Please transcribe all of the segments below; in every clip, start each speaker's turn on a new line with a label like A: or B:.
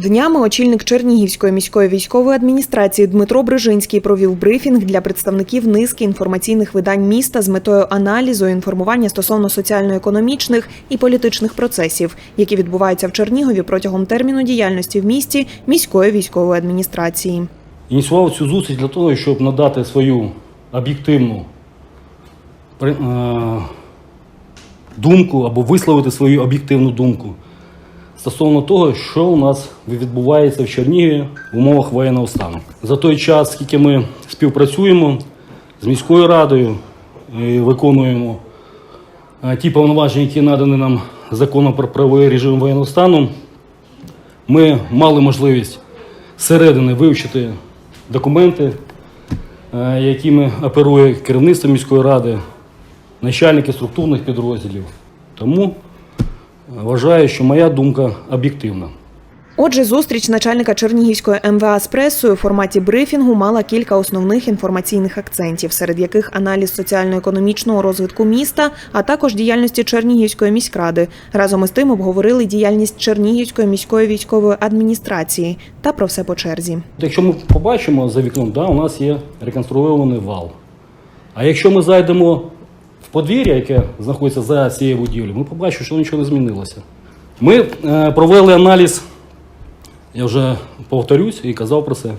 A: Днями очільник Чернігівської міської військової адміністрації Дмитро Брижинський провів брифінг для представників низки інформаційних видань міста з метою аналізу і інформування стосовно соціально-економічних і політичних процесів, які відбуваються в Чернігові протягом терміну діяльності в місті міської військової адміністрації.
B: Ініціював цю зустріч для того, щоб надати свою об'єктивну е, думку або висловити свою об'єктивну думку стосовно того, що у нас відбувається в Чернігові в умовах воєнного стану. За той час, скільки ми співпрацюємо з міською радою і виконуємо е, ті повноваження, які надані нам законом про правовий режим воєнного стану, ми мали можливість зсередини вивчити документи, е, якими оперує керівництво міської ради, начальники структурних підрозділів. Тому вважаю, що моя думка об'єктивна.
A: Отже, зустріч начальника Чернігівської МВА з пресою у форматі брифінгу мала кілька основних інформаційних акцентів, серед яких аналіз соціально-економічного розвитку міста, а також діяльності Чернігівської міськради. Разом із тим обговорили діяльність Чернігівської міської військової адміністрації та про все по черзі.
B: Якщо ми побачимо за вікном, да, у нас є реконструйований вал. А якщо ми зайдемо подвір'я, яке знаходиться за цією будівлею, ми побачимо, що нічого не змінилося. Ми е, провели аналіз, я вже повторюсь і казав про це,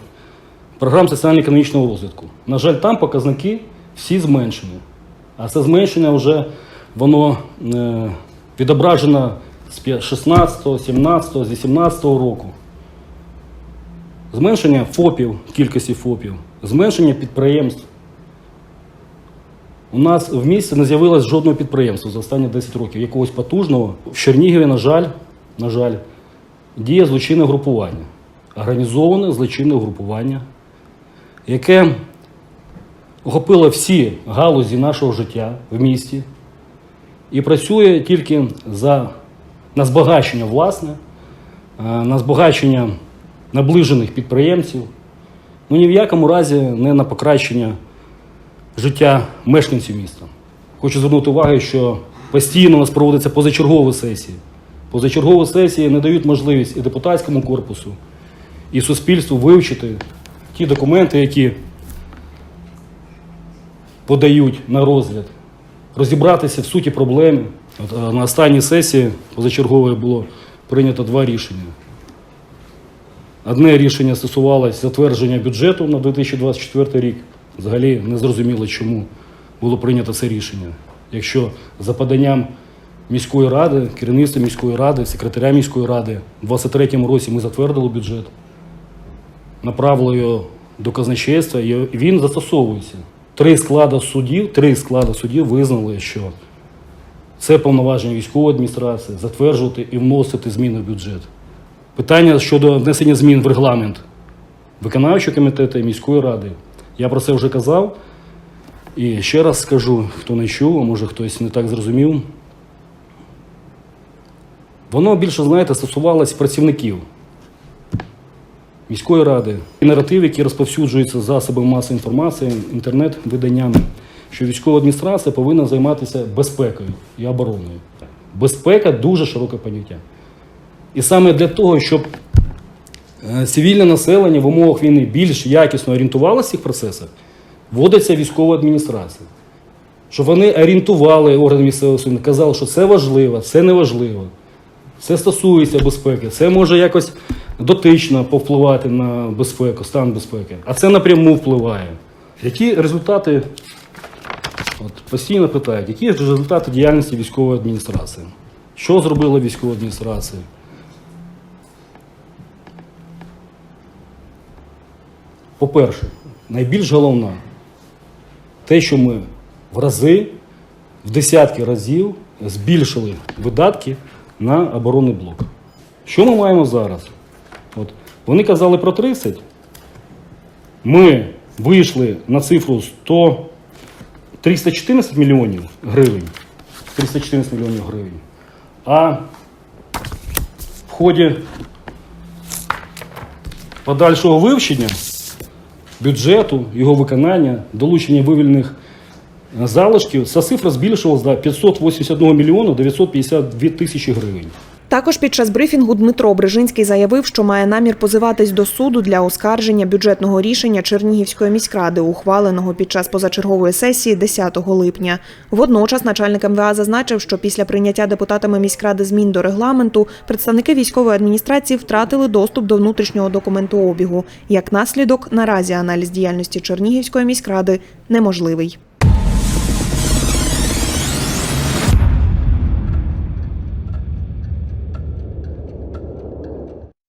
B: програм соціально-економічного розвитку. На жаль, там показники всі зменшені. А це зменшення вже воно е, відображено з 16, 17, з 18 року. Зменшення ФОПів, кількості ФОПів, зменшення підприємств. У нас в місті не з'явилось жодного підприємства за останні 10 років, якогось потужного. В Чернігові, на жаль, на жаль, діє злочинне групування, організоване злочинне групування, яке охопило всі галузі нашого життя в місті і працює тільки за, на збагачення власне, е, на збагачення наближених підприємців, ну ні в якому разі не на покращення життя мешканців міста. Хочу звернути увагу, що постійно у нас проводяться позачергові сесії. Позачергові сесії не дають можливість і депутатському корпусу, і суспільству вивчити ті документи, які подають на розгляд, розібратися в суті проблеми. От, е, на останній сесії позачергової було прийнято два рішення. Одне рішення стосувалось затвердження бюджету на 2024 рік. Взагалі не зрозуміло, чому було прийнято це рішення. Якщо за поданням міської ради, керівництва міської ради, секретаря міської ради у 2023 році ми затвердили бюджет, направили його до казначейства, і він застосовується. Три склади судів, три склади судів визнали, що це повноваження військової адміністрації затверджувати і вносити зміни в бюджет. Питання щодо внесення змін в регламент виконавчого комітету і міської ради. Я про це вже казав. І ще раз скажу, хто не чув, а може хтось не так зрозумів. Воно більше, знаєте, стосувалось працівників міської ради. І наратив, який розповсюджується засобами масової інформації, інтернет-виданнями, що військова адміністрація повинна займатися безпекою і обороною. Безпека дуже широке поняття. І саме для того, щоб цивільне населення в умовах війни більш якісно орієнтувалося в цих процесах, вводиться військова адміністрація. Щоб вони орієнтували органи місцевого самоврядування, казали, що це важливо, це не важливо. Це стосується безпеки, це може якось дотично повпливати на безпеку, стан безпеки, а це напряму впливає. Які результати, от постійно питають, які результати діяльності військової адміністрації? Що зробила військова адміністрація? По-перше, найбільш головне, те, що ми в рази, в десятки разів збільшили видатки на оборонний блок. Що ми маємо зараз? От, вони казали про 30. Ми вийшли на цифру 100, 314 мільйонів гривень. 314 мільйонів гривень. А в ході подальшого вивчення бюджету, його виконання, долучення вивільних залишків, ця цифра збільшилась до 581 мільйона 952 тисячі гривень.
A: Також під час брифінгу Дмитро Брижинський заявив, що має намір позиватись до суду для оскарження бюджетного рішення Чернігівської міськради, ухваленого під час позачергової сесії 10 липня. Водночас начальник МВА зазначив, що після прийняття депутатами міськради змін до регламенту представники військової адміністрації втратили доступ до внутрішнього документообігу. Як наслідок, наразі аналіз діяльності Чернігівської міськради неможливий.